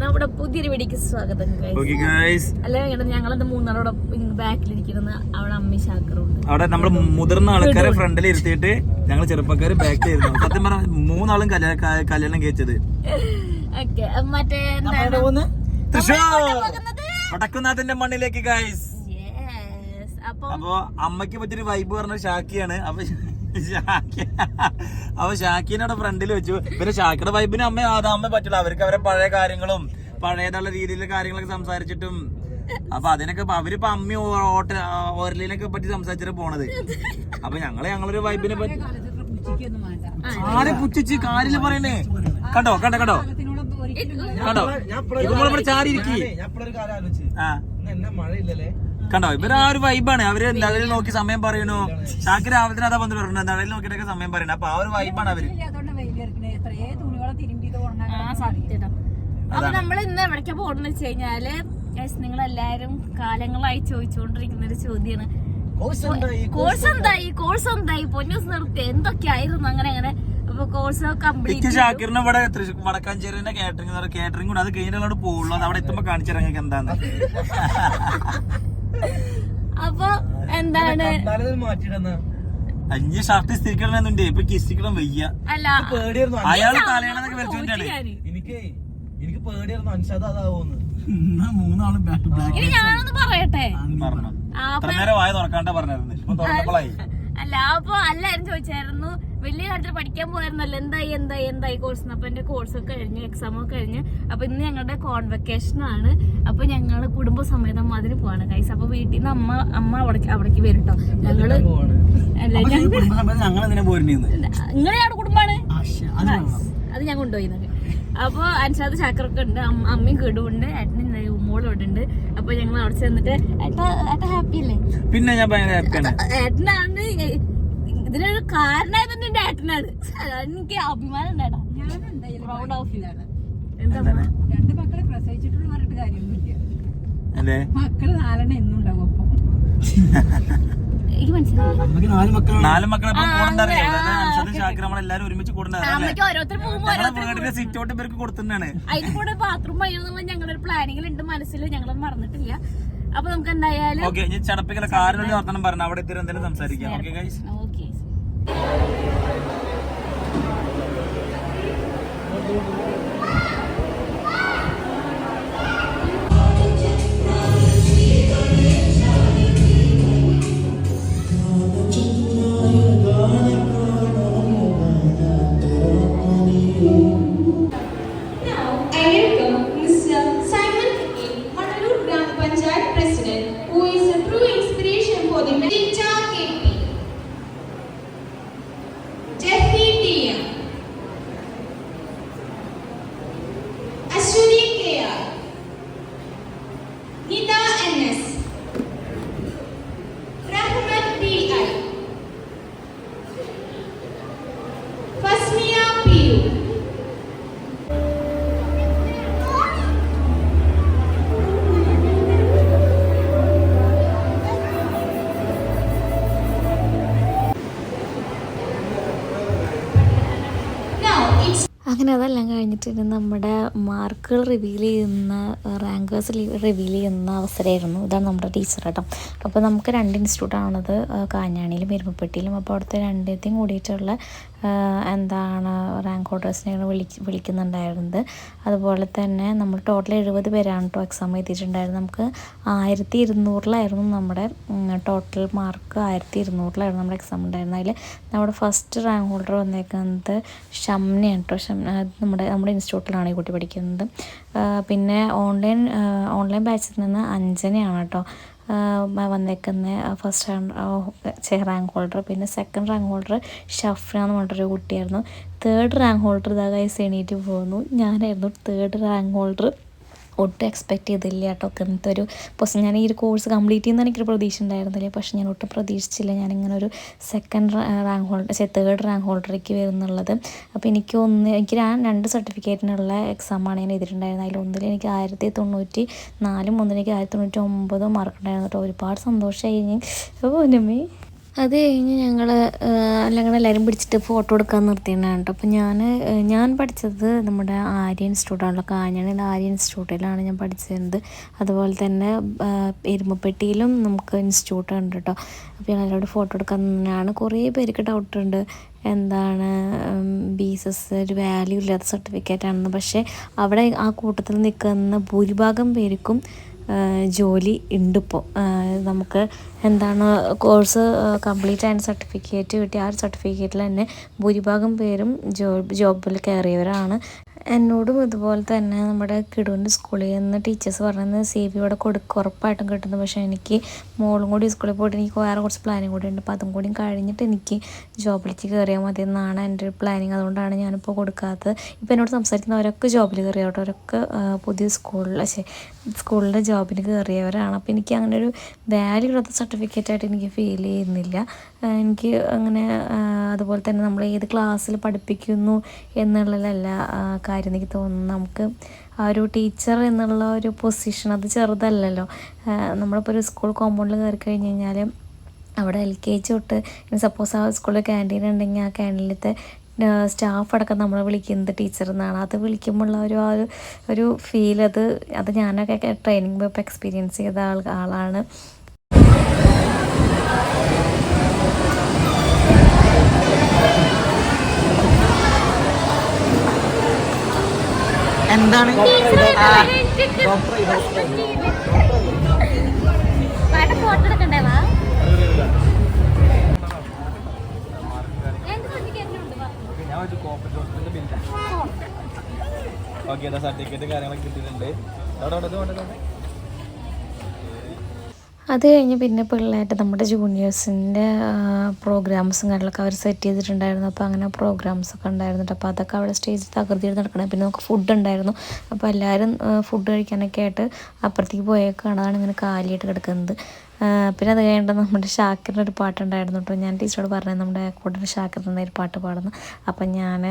നമ്മുടെ പുതിയൊരു വീടിക്ക് സ്വാഗതം അല്ല ഞങ്ങളുടെ മൂന്നാളോടെ ബാക്കിലിരിക്കുന്ന അവിടെ അമ്മി ശാക്കറുണ്ട് അവിടെ നമ്മൾ മുതിർന്ന ആൾക്കാരെ ഫ്രണ്ടിൽ ഇരുത്തിയിട്ട് ഞങ്ങൾ ചെറുപ്പക്കാര് ഇരുന്നു. സത്യം പറഞ്ഞ മൂന്നാളും കല്യാണം കഴിച്ചത്. ഓക്കെ മറ്റേ തൃശ്ശൂർ! വടക്കുന്നാഥന്റെ മണ്ണിലേക്ക് ഗൈസ് Yes. അപ്പൊ അമ്മയ്ക്ക് അമ്മയ്ക്ക് പറ്റിയൊരു വൈബ് പറഞ്ഞ ഷാക്കിയാണ്. അപ്പൊ ഷാക്കി അപ്പൊ ഷാക്കിനെ അവിടെ ഫ്രണ്ടിൽ വെച്ചു. പിന്നെ ഷാക്കിയുടെ വൈബിന് അമ്മ അതാ അമ്മ പറ്റില്ല. അവർക്ക് അവരെ പഴയ കാര്യങ്ങളും പഴയതുള്ള രീതിയിലെ കാര്യങ്ങളൊക്കെ സംസാരിച്ചിട്ടും. അപ്പൊ അതിനൊക്കെ അവരിപ്പോ അമ്മ ഓട്ട ഓരലിനൊക്കെ പറ്റി സംസാരിച്ചിട്ട് പോണത്. അപ്പൊ ഞങ്ങൾ ഞങ്ങളൊരു വൈബിനെ പറ്റി ആരെ പുച്ഛിച്ച് കാര്യം പറയണേ. കണ്ടോ കണ്ടോ കണ്ടോ? കണ്ടോ? ചാരി ചാടി ഇരിക്കി ആ. മഴയില്ലല്ലേ? കണ്ടോ? ഇവർ ആ ഒരു വൈബാണ് അവർ നിഴലിൽ നോക്കി സമയം പറയണു. ഷാക്ക് രാവിലെ അതാ വന്ന് പറഞ്ഞു നിഴലിൽ നോക്കിയിട്ടൊക്കെ സമയം പറയണു. അപ്പൊ ആ ഒരു വൈബാണ് അവർ. അപ്പൊ നമ്മൾ ഇന്ന് എവിടേക്കാ പോകണമെന്ന് വെച്ച് കഴിഞ്ഞാൽ നിങ്ങൾ എല്ലാരും കാലങ്ങളായി ചോദിച്ചുകൊണ്ടിരിക്കുന്ന ഒരു ചോദ്യമാണ് കോഴ്സ് എന്തായി? കോഴ്സ് എന്തായി? പൊന്നൂസ് നിർത്തി. എന്തൊക്കെയായിരുന്നു അങ്ങനെ അങ്ങനെ? അപ്പൊ കോഴ്സ് എനിക്ക് കംപ്ലീറ്റ് ഷാക്കിറിന് ഇവിടെ തൃശ്ശൂർ വടക്കാഞ്ചേരിന്റെ കാറ്ററിംഗ് കാറ്ററിംഗ് കൂടെ അത് കഴിഞ്ഞിട്ട് പോകുള്ളൂ അത് അവിടെ എത്തുമ്പോ കാണിച്ചു തരാം നിങ്ങൾക്ക് എന്താന്ന്. അപ്പൊ എന്താണ്? അഞ്ച് ഷർട്ട് സ്ഥിരിക്കണമെന്നുണ്ട് ഇപ്പൊ കിസ്റ്റിക്കണം വയ്യ. അല്ല അയാൾ അയാൾ തലയണെന്നൊക്കെ വലിച്ചോണ്ടാണ് എനിക്ക് എനിക്ക് പേടിയായിരുന്നു. അൻഷാദ് അതാവൂന്ന് മൂന്നാളും ഞാനൊന്ന് പറയട്ടെ? പറഞ്ഞു. നേരം വായ തുറക്കാണ്ട പറഞ്ഞായിരുന്നു. അല്ല അപ്പൊ അല്ലായിരുന്നു ചോദിച്ചായിരുന്നു. വലിയ കാര്യത്തിൽ പഠിക്കാൻ പോയായിരുന്നല്ലോ എന്തായി എന്തായി എന്തായി കോഴ്സ് അപ്പൊ എന്റെ കോഴ്സ് ഒക്കെ കഴിഞ്ഞു എക്സാം ഒക്കെ കഴിഞ്ഞു അപ്പൊ ഇന്ന് ഞങ്ങളുടെ കോൺവെക്കേഷൻ ആണ്. അപ്പൊ ഞങ്ങൾ കുടുംബസമേതം അതിന് പോവാണ് കൈസ് അപ്പൊ വീട്ടിൽ നിന്ന് അമ്മ അമ്മ അവിടേക്ക് അവിടേക്ക് വരും കേട്ടോ ഞങ്ങൾ ഇങ്ങനെയാണ് നിങ്ങളെയാണ് കുടുംബാണ് അത് ഞാൻ കൊണ്ടുപോയി അപ്പൊ അൻഷാദ് ചാക്കറൊക്കെ ഉണ്ട് അമ്മ- അമ്മയും കിടുണ്ട് ഏട്ടനും മോളും ഇവിടെ ഉണ്ട്. അപ്പൊ ഞങ്ങൾ അവിടെ ചെന്നിട്ട് ഏട്ടാ ഏട്ടാ ഹാപ്പി അല്ലേ പിന്നെ ഞാൻ ഭയങ്കര ഹാപ്പിയാണ്. ഏട്ടനാണ് ഇതിനൊരു കാരണമായത് തന്നെ എന്റെ ഏട്ടനാണ്. എനിക്ക് അഭിമാനം ഉണ്ട് ഏട്ടാ പ്രൗഡ് ഓഫ് യു എന്താ രണ്ട് മക്കളെ പ്രസവിച്ചിട്ടുള്ള പറഞ്ഞിട്ട് കാര്യമൊന്നുമില്ല. മക്കൾ നാലെണ്ണം എന്നും ഉണ്ടാവും ഒപ്പം എനിക്ക് മനസ്സിലായി നാല് മക്കളെ നമ്മളെല്ലാരും ഒരുമിച്ച് കൂടണ്ടറിയാം അമ്മയ്ക്ക് ഓരോരുത്തർ പോകുമ്പോ ഞങ്ങളെ വീടിന്റെ സിറ്റ് ഔട്ട് ഇവർക്ക് കൊടുത്തിട്ടാണ് അതിന് കൂടെ ബാത്റൂം ഞങ്ങളുടെ ഒരു പ്ലാനിങ്ങിൽ ഉണ്ട് മനസ്സിൽ. ഞങ്ങൾ മറന്നിട്ടില്ല. അപ്പൊ നമുക്ക് എന്തായാലും ഓക്കെ ഇനി ചടപ്പിക്കല കാറിനുള്ള പറഞ്ഞു അവിടെ എത്തി എന്തെങ്കിലും സംസാരിക്കാം. Okay guys movement. അങ്ങനെ അതെല്ലാം കഴിഞ്ഞിട്ട് നമ്മുടെ മാർക്കുകൾ റിവീൽ ചെയ്യുന്ന റാങ്കേഴ്സ് റിവീൽ ചെയ്യുന്ന അവസരമായിരുന്നു. ഇതാണ് നമ്മുടെ ടീച്ചർ കേട്ടോ അപ്പോൾ നമുക്ക് രണ്ട് ഇൻസ്റ്റിറ്റ്യൂട്ടാണത് കാഞ്ഞാണിയിലും എരുമപ്പെട്ടിയിലും. അപ്പോൾ അവിടുത്തെ രണ്ടിനത്തെയും കൂടിയിട്ടുള്ള എന്താണ് റാങ്ക് ഹോൾഡേഴ്സിനെ വിളി വിളിക്കുന്നുണ്ടായിരുന്നത്. അതുപോലെ തന്നെ നമ്മൾ ടോട്ടൽ എഴുപത് പേരാണ് കേട്ടോ എക്സാം എഴുതിയിട്ടുണ്ടായിരുന്നത്. നമുക്ക് ആയിരത്തി ഇരുന്നൂറിലായിരുന്നു നമ്മുടെ ടോട്ടൽ മാർക്ക് ആയിരത്തി ഇരുന്നൂറിലായിരുന്നു നമ്മുടെ എക്സാം ഉണ്ടായിരുന്നത്. അതിൽ നമ്മുടെ ഫസ്റ്റ് റാങ്ക് ഹോൾഡർ വന്നേക്കുന്നത് ഷംനയാണ് കേട്ടോ ഷം അത് നമ്മുടെ നമ്മുടെ ഇൻസ്റ്റിറ്റ്യൂട്ടിലാണ് ഈ കുട്ടി പഠിക്കുന്നത്. പിന്നെ ഓൺലൈൻ ഓൺലൈൻ ബാച്ചിൽ നിന്ന് അഞ്ജനയാണ് കേട്ടോ വന്നേക്കുന്ന ഫസ്റ്റ് റാങ്ക് ഹോൾഡർ പിന്നെ സെക്കൻഡ് റാങ്ക് ഹോൾഡർ ഷഫ്ന എന്ന് പറഞ്ഞിട്ടൊരു കുട്ടിയായിരുന്നു. തേർഡ് റാങ്ക് ഹോൾഡർ ഇതാ കൈസ് എണീറ്റ് പോകുന്നു. ഞാനായിരുന്നു തേർഡ് റാങ്ക് ഹോൾഡർ ഒട്ടും എക്സ്പെക്ട് ചെയ്തില്ല കേട്ടോ. ഇങ്ങനത്തെ ഒരു പക്ഷേ ഞാൻ ഈ ഒരു കോഴ്സ് കംപ്ലീറ്റ് ചെയ്യുന്ന എനിക്കൊരു പ്രതീക്ഷ ഉണ്ടായിരുന്നില്ല പക്ഷേ ഞാൻ ഒട്ടും പ്രതീക്ഷിച്ചില്ല. ഞാനിങ്ങനെ ഒരു second rank holder third rank ഹോൾഡറേക്ക് വരുന്നുള്ളത്. അപ്പോൾ എനിക്ക് ഒന്ന് എനിക്ക് രണ്ട് സർട്ടിഫിക്കറ്റിനുള്ള എക്സാമാണ് ഞാൻ എഴുതിയിട്ടുണ്ടായിരുന്നത്. അതിൽ ഒന്നിൽ എനിക്ക് ആയിരത്തി തൊണ്ണൂറ്റി നാലും ഒന്നിലേക്ക് ആയിരത്തി തൊണ്ണൂറ്റി ഒമ്പതും മാർക്ക് ഉണ്ടായിരുന്നു കേട്ടോ. ഒരുപാട് സന്തോഷമായി നമ്മേ അത് കഴിഞ്ഞ് ഞങ്ങൾ അല്ലെങ്കിൽ എല്ലാവരും പിടിച്ചിട്ട് ഫോട്ടോ എടുക്കാൻ നിർത്തിയിട്ടുണ്ടാണ് കേട്ടോ. അപ്പോൾ ഞാൻ ഞാൻ പഠിച്ചത് നമ്മുടെ ആര്യ ഇൻസ്റ്റിറ്റ്യൂട്ടാണല്ലോ കാഞ്ഞാണിയിൽ ആര്യ ഇൻസ്റ്റിറ്റ്യൂട്ടിലാണ് ഞാൻ പഠിച്ചിരുന്നത്. അതുപോലെ തന്നെ എരുമപ്പെട്ടിയിലും നമുക്ക് ഇൻസ്റ്റിറ്റ്യൂട്ട് ഉണ്ട് കേട്ടോ. അപ്പോൾ ഞാൻ എല്ലാവരോടും ഫോട്ടോ എടുക്കാൻ നിന്നാണ്. കുറേ പേർക്ക് ഡൗട്ട് ഉണ്ട്. എന്താണ് എസ് ഒരു വാല്യൂ ഇല്ലാത്ത സർട്ടിഫിക്കറ്റ് ആണെന്ന്. പക്ഷേ അവിടെ ആ കൂട്ടത്തിൽ നിൽക്കുന്ന ഭൂരിഭാഗം പേർക്കും ജോലി ഉണ്ട് ഇപ്പോൾ നമുക്ക് എന്താണ് കോഴ്സ് കംപ്ലീറ്റ് ആയ സർട്ടിഫിക്കറ്റ് കിട്ടി ആ ഒരു സർട്ടിഫിക്കറ്റിൽ തന്നെ ഭൂരിഭാഗം പേരും ജോബ് ജോബിൽ കയറിയവരാണ്. എന്നോടും ഇതുപോലെ തന്നെ നമ്മുടെ കിടുവിന്റെ സ്കൂളിൽ നിന്ന് ടീച്ചേഴ്സ് പറഞ്ഞത് സി ബി ഇവിടെ കൊടുക്കുക ഉറപ്പായിട്ടും കിട്ടുന്നു. പക്ഷേ എനിക്ക് മോളും കൂടി സ്കൂളിൽ പോയിട്ട് എനിക്ക് വേറെ കുറച്ച് പ്ലാനിങ് കൂടി ഉണ്ട്. അപ്പോൾ അതും കൂടി കഴിഞ്ഞിട്ട് എനിക്ക് ജോബിലേക്ക് കയറിയാൽ മതി എന്നാണ് എന്റെ ഒരു പ്ലാനിങ് അതുകൊണ്ടാണ് ഞാനിപ്പോൾ കൊടുക്കാത്തത്. ഇപ്പോൾ എന്നോട് സംസാരിക്കുന്നവരൊക്കെ ജോബിൽ കയറിയോട്ടോ അവരൊക്കെ പുതിയ സ്കൂളിൽ പക്ഷേ സ്കൂളിന്റെ ജോബിന് കയറിയവരാണ്. അപ്പോൾ എനിക്ക് അങ്ങനെ ഒരു വാല്യൂ ഉള്ള സർട്ടിഫിക്കറ്റ് ആയിട്ട് എനിക്ക് ഫീൽ ചെയ്യുന്നില്ല. എനിക്ക് അങ്ങനെ അതുപോലെ തന്നെ നമ്മൾ ഏത് ക്ലാസ്സിൽ പഠിപ്പിക്കുന്നു എന്നുള്ളതല്ല കാര്യം എനിക്ക് തോന്നുന്നു. നമുക്ക് ആ ഒരു ടീച്ചർ എന്നുള്ള ഒരു പൊസിഷൻ അത് ചെറുതല്ലല്ലോ. നമ്മളിപ്പോൾ ഒരു സ്കൂൾ കോമ്പൗണ്ടിൽ കയറി കഴിഞ്ഞ് കഴിഞ്ഞാൽ അവിടെ എൽ കെ ജി തൊട്ട് സപ്പോസ് ആ സ്കൂളിൽ ക്യാന്റീൻ ഉണ്ടെങ്കിൽ ആ ക്യാന്റീനിലത്തെ സ്റ്റാഫ് അടക്കം നമ്മളെ വിളിക്കുന്നത് ടീച്ചർ എന്നാണ്. അത് വിളിക്കുമ്പോഴുള്ള ഒരു ആ ഒരു ഫീൽ അത് അത് ഞാനൊക്കെ ട്രെയിനിങ് പോയപ്പോൾ എക്സ്പീരിയൻസ് ചെയ്ത ആൾ ആളാണ്. എന്താണ്? ഓക്കെ സർട്ടിഫിക്കറ്റ് കാര്യങ്ങളൊക്കെ കിട്ടിയിട്ടുണ്ട്. അവിടെ അവിടെ അവിടെ അവിടെ അത് കഴിഞ്ഞ് പിന്നെ പിള്ളേരുടെ നമ്മുടെ ജൂനിയേഴ്സിന്റെ പ്രോഗ്രാംസും കാര്യങ്ങളൊക്കെ അവർ സെറ്റ് ചെയ്തിട്ടുണ്ടായിരുന്നു. അപ്പോൾ അങ്ങനെ പ്രോഗ്രാംസ് ഒക്കെ ഉണ്ടായിരുന്നു ട്ടോ. അപ്പോൾ അതൊക്കെ അവിടെ സ്റ്റേജിൽ തകൃതിയിൽ നടക്കണം. പിന്നെ നമുക്ക് ഫുഡ് ഉണ്ടായിരുന്നു. അപ്പോൾ എല്ലാവരും ഫുഡ് കഴിക്കാനൊക്കെ ആയിട്ട് അപ്പുറത്തേക്ക് പോയേക്കാണ്. അതാണ് ഇങ്ങനെ കാലിയായിട്ട് കിടക്കുന്നത്. പിന്നെ അത് കഴിഞ്ഞിട്ട് നമ്മുടെ ഷാക്കിറിന്റെ ഒരു പാട്ടുണ്ടായിരുന്നു കേട്ടോ. ഞാൻ ടീച്ചറോട് പറഞ്ഞു നമ്മുടെ കൂടെ ഷാക്കിറിന്റെ ഒരു പാട്ട് പാടുന്നു. അപ്പം ഞാൻ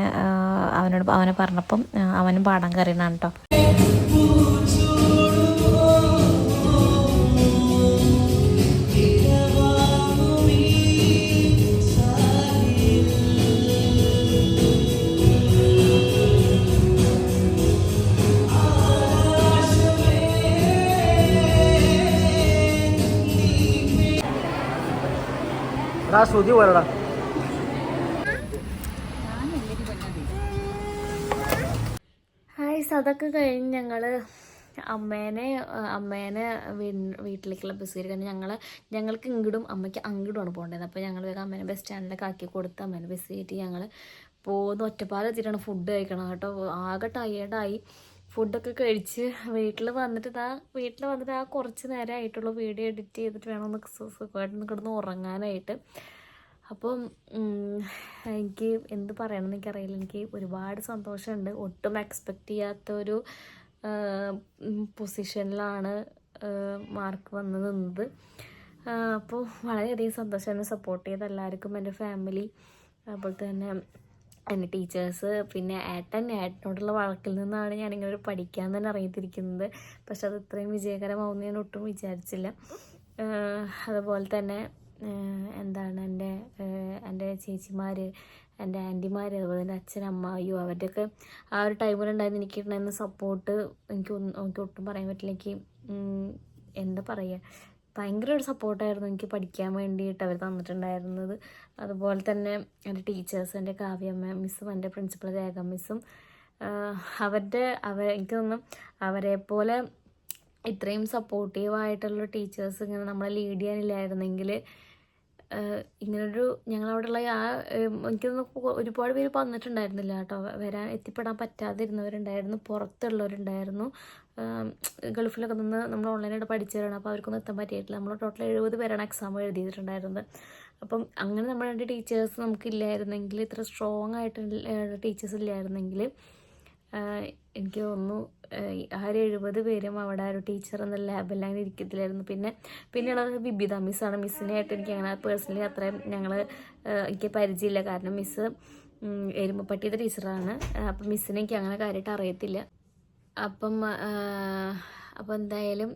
അവനോട് അവനെ പറഞ്ഞപ്പം അവനും പാടാൻ കയറിയതാണ് കേട്ടോ. എടാ ശ്രുതി പോലടാ ഹായ് അതൊക്കെ കഴിഞ്ഞ് ഞങ്ങൾ അമ്മേനെ ആ, അമ്മേനെ വീട്ടിലേക്കുള്ള ബസ് കയറി കാരണം ഞങ്ങൾ ഞങ്ങൾക്ക് ഇങ്ങോട്ടും അമ്മയ്ക്ക് അങ്ങോട്ടുമാണ് പോകേണ്ടത്. അപ്പോൾ ഞങ്ങൾ വേഗം അമ്മേനെ ബസ് സ്റ്റാൻഡിലൊക്കെ ആക്കി കൊടുത്ത് അമ്മേനെ ബസ് കയറ്റി ഞങ്ങൾ പോകുന്ന ഒറ്റപ്പാലെത്തിയിട്ടാണ് ഫുഡ് കഴിക്കണം കേട്ടോ. ആകെ ടയേർഡായി ഫുഡൊക്കെ കഴിച്ച് വീട്ടിൽ വന്നിട്ട് ഇതാ വീട്ടിൽ വന്നിട്ട് ആ കുറച്ച് നേരം ആയിട്ടുള്ളൂ വീഡിയോ എഡിറ്റ് ചെയ്തിട്ട് വേണം ഒന്ന് സു- സുഖമായിട്ട് കിടന്ന് ഉറങ്ങാനായിട്ട്. അപ്പം എനിക്ക് എന്ത് പറയണമെന്ന് എനിക്കറിയില്ല. എനിക്ക് ഒരുപാട് സന്തോഷമുണ്ട്. ഒട്ടും എക്സ്പെക്റ്റ് ചെയ്യാത്തൊരു പൊസിഷനിലാണ് മാർക്ക് വന്ന് നിന്നത്. അപ്പോൾ വളരെയധികം സന്തോഷം എന്നെ സപ്പോർട്ട് ചെയ്ത എല്ലാവർക്കും എന്റെ ഫാമിലി അതുപോലെ തന്നെ എന്റെ ടീച്ചേഴ്സ് പിന്നെ ഏട്ടൻ ഏട്ടനോടുള്ള വഴക്കിൽ നിന്നാണ് ഞാനിങ്ങനെ പഠിക്കാൻ തന്നെ ഇറങ്ങിത്തിരിക്കുന്നത് പക്ഷെ അത് ഇത്രയും വിജയകരമാവുമെന്ന് ഞാൻ ഒട്ടും വിചാരിച്ചില്ല. അതുപോലെ തന്നെ എന്താണ് എന്റെ എന്റെ ചേച്ചിമാർ എന്റെ ആന്റിമാർ അതുപോലെ തന്നെ അച്ഛൻ അമ്മ അയ്യോ അവരുടെയൊക്കെ ആ ഒരു ടൈമിലുണ്ടായിരുന്നു എനിക്ക് ഉണ്ടായിരുന്ന സപ്പോർട്ട് എനിക്ക് എനിക്ക് ഒട്ടും പറയാൻ പറ്റില്ല. എനിക്ക് എന്താ പറയുക ഭയങ്കര ഒരു സപ്പോർട്ടായിരുന്നു എനിക്ക് പഠിക്കാൻ വേണ്ടിയിട്ട് അവർ തന്നിട്ടുണ്ടായിരുന്നത്. അതുപോലെ തന്നെ എന്റെ ടീച്ചേഴ്സ് എന്റെ കാവ്യമ്മ മിസ്സും എന്റെ പ്രിൻസിപ്പൽ രേഖ മിസ്സും അവരുടെ അവർ എനിക്ക് തോന്നുന്നു അവരെ പോലെ ഇത്രയും സപ്പോർട്ടീവായിട്ടുള്ള ടീച്ചേഴ്സ് ഇങ്ങനെ നമ്മളെ ലീഡ് ചെയ്യാനില്ലായിരുന്നെങ്കിൽ ഇങ്ങനൊരു ഞങ്ങളവിടെയുള്ള ആ എനിക്ക് ഒരുപാട് പേര് വന്നിട്ടുണ്ടായിരുന്നില്ല കേട്ടോ. വരാൻ എത്തിപ്പെടാൻ പറ്റാതിരുന്നവരുണ്ടായിരുന്നു. പുറത്തുള്ളവരുണ്ടായിരുന്നു. ഗൾഫിലൊക്കെ നിന്ന് നമ്മൾ ഓൺലൈനായിട്ട് പഠിച്ചവരാണ്. അപ്പോൾ അവർക്കൊന്നും എത്താൻ പറ്റിയിട്ടില്ല. നമ്മൾ ടോട്ടൽ എഴുപത് പേരാണ് എക്സാം എഴുതിയിട്ടുണ്ടായിരുന്നത്. അപ്പം അങ്ങനെ നമ്മുടെ രണ്ട് ടീച്ചേഴ്സ് നമുക്കില്ലായിരുന്നെങ്കിൽ ഇത്ര സ്ട്രോങ് ആയിട്ട് ടീച്ചേഴ്സ് ഇല്ലായിരുന്നെങ്കിൽ എനിക്ക് തോന്നുന്നു ആര് എഴുപത് പേരും അവിടെ ഒരു ടീച്ചർ എന്ന ലാബിൽ അങ്ങനെ ഇരിക്കത്തില്ലായിരുന്നു. പിന്നെ പിന്നെയുള്ളത് ബിബിത മിസ്സാണ് മിസ്സിനായിട്ട് എനിക്ക് അങ്ങനെ പേഴ്സണലി അത്രയും ഞങ്ങൾ എനിക്ക് പരിചയമില്ല. കാരണം മിസ്സ് എരുമപ്പട്ടിയുടെ ടീച്ചറാണ് അപ്പം മിസ്സിനെ എനിക്ക് അങ്ങനെ കാര്യമായിട്ട് അറിയത്തില്ല. അപ്പം അപ്പോൾ എന്തായാലും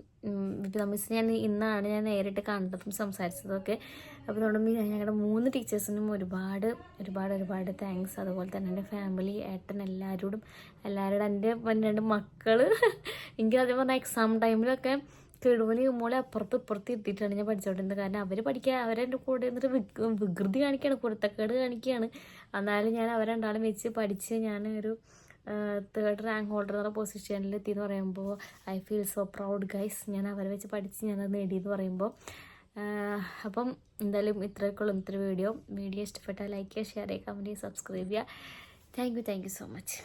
മിസ് ഞാൻ ഇന്നാണ് ഞാൻ നേരിട്ട് കണ്ടതും സംസാരിച്ചതൊക്കെ അപ്പോൾ അതുകൊണ്ട് ഞങ്ങളുടെ മൂന്ന് ടീച്ചേഴ്സിനും ഒരുപാട് ഒരുപാട് ഒരുപാട് താങ്ക്സ് അതുപോലെ തന്നെ എന്റെ ഫാമിലി ഏട്ടൻ എല്ലാവരോടും എല്ലാവരോടും എന്റെ രണ്ട് മക്കൾ എനിക്ക് അതേ പറഞ്ഞാൽ എക്സാം ടൈമിലൊക്കെ കിടുവിന് മോളെ അപ്പുറത്ത് ഇപ്പുറത്ത് എത്തിയിട്ടാണ് ഞാൻ പഠിച്ചോണ്ടിരുന്നത്. കാരണം അവർ പഠിക്കുക അവരെന്റെ കൂടെ എന്നിട്ട് വിക് വികൃതി കാണിക്കുകയാണ് കുരുത്തക്കേട് കാണിക്കുകയാണ് എന്നാലും ഞാൻ അവരെ രണ്ടാളും വെച്ച് പഠിച്ച് ഞാൻ ഒരു തേർഡ് റാങ്ക് ഹോൾഡർ എന്നുള്ള പൊസിഷനിൽ എത്തി എന്ന് പറയുമ്പോൾ I feel so proud guys ഞാൻ അവരെ വെച്ച് പഠിച്ച് ഞാനത് നേടിയെന്ന് പറയുമ്പോൾ. അപ്പം എന്തായാലും ഇത്രയൊക്കെ ഉള്ളൂ ഇത്ര വീഡിയോ വീഡിയോ ഇഷ്ടപ്പെട്ടാൽ ലൈക്ക് ചെയ്യുക ഷെയർ ചെയ്യുക കമന്റ് ചെയ്യുക സബ്സ്ക്രൈബ് ചെയ്യുക. Thank you thank you so much